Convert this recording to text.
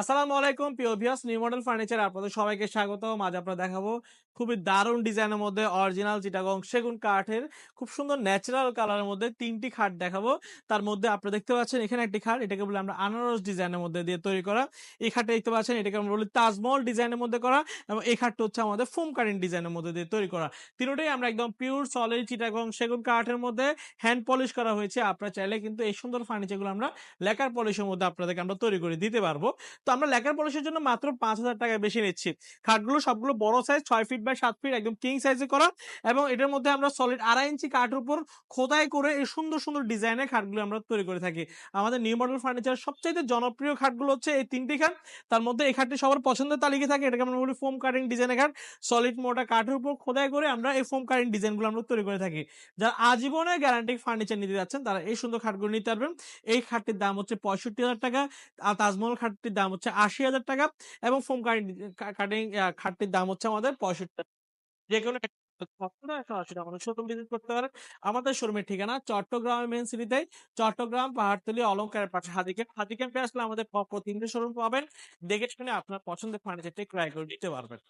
আসসালামু আলাইকুম, প্রিয় নিউ মডেল ফার্নিচার আপনাদের সবাইকে স্বাগত আজ আপনারা দেখাবো খুবই দারুণ ডিজাইনের মধ্যে অরিজিনাল চিটাগং সেগুন কাঠের, খুব সুন্দর ন্যাচারাল কালারের মধ্যে তিনটি খাট দেখাবো। তার মধ্যে আপনারা দেখতে পাচ্ছেন এখানে একটি খাট, এটাকে বলে আমরা আনারস ডিজাইনের মধ্যে দিয়ে তৈরি করা। এই খাটটা দেখতে পাচ্ছেন, এটাকে আমরা বলি তাজমহল ডিজাইনের মধ্যে করা এবং এই খাটটা হচ্ছে আমাদের ফোম কারেন্ট ডিজাইনের মধ্যে দিয়ে তৈরি করা। তিনটাই আমরা একদম পিওর সলিড চিটাগং সেগুন কাঠের মধ্যে হ্যান্ড পলিশ করা হয়েছে। আপনারা চাইলে কিন্তু এই সুন্দর ফার্নিচারগুলো আমরা লেকার পলিশের মধ্যে আপনাদেরকে আমরা তৈরি করে দিতে পারব। তো আমরা লেকার পলিশের জন্য মাত্র পাঁচ হাজার টাকা বেশি নিচ্ছি। খাটগুলো সবগুলো বড় সাইজ ছয় ফিট বাই সাত ফিট একদম কিং সাইজে করা এবং এটার মধ্যে আমরা সলিড আড়াই ইঞ্চি কাঠের উপর খোদাই করে এই সুন্দর সুন্দর ডিজাইনের খাটগুলো আমরা তৈরি করে থাকি। আমাদের নিউ মডেল ফার্নিচার সবচাইতে জনপ্রিয় খাটগুলো হচ্ছে এই তিনটি খাট। তার মধ্যে এই খাটটি সবার পছন্দের তালিকা থাকে। এটাকে আমরা বলি ফোম কাটিং ডিজাইনের খাট। সলিড মোটা কাঠের উপর খোদাই করে আমরা এই ফোম কাটিং ডিজাইনগুলো আমরা তৈরি করে থাকি। যারা আজীবনে গ্যারান্টি ফার্নিচার নিতে যাচ্ছেন, তারা এই সুন্দর খাটগুলো নিতে পারবেন। এই খাটটির দাম হচ্ছে পঁয়ষট্টি হাজার টাকা। আর তাজমহল খাটটির দাম হচ্ছে আশি হাজার টাকা এবং ফোম কাটিং খাটটির দাম হচ্ছে আমাদের পঁয়ষট্টি যে কোনো শোরুম ভিজিট করতে পারেন। আমাদের শোরুমের ঠিকানা চট্টগ্রামের মেন সিটিতে চট্টগ্রাম, পাহাড়তলি অলঙ্কারের পাশে হাতিকে হাতিকে আসলে আমাদের পর তিনটে শোরুম পাবেন। দেখে শুনে আপনার পছন্দের ফার্নিচারটি ক্রয় করে দিতে পারবেন।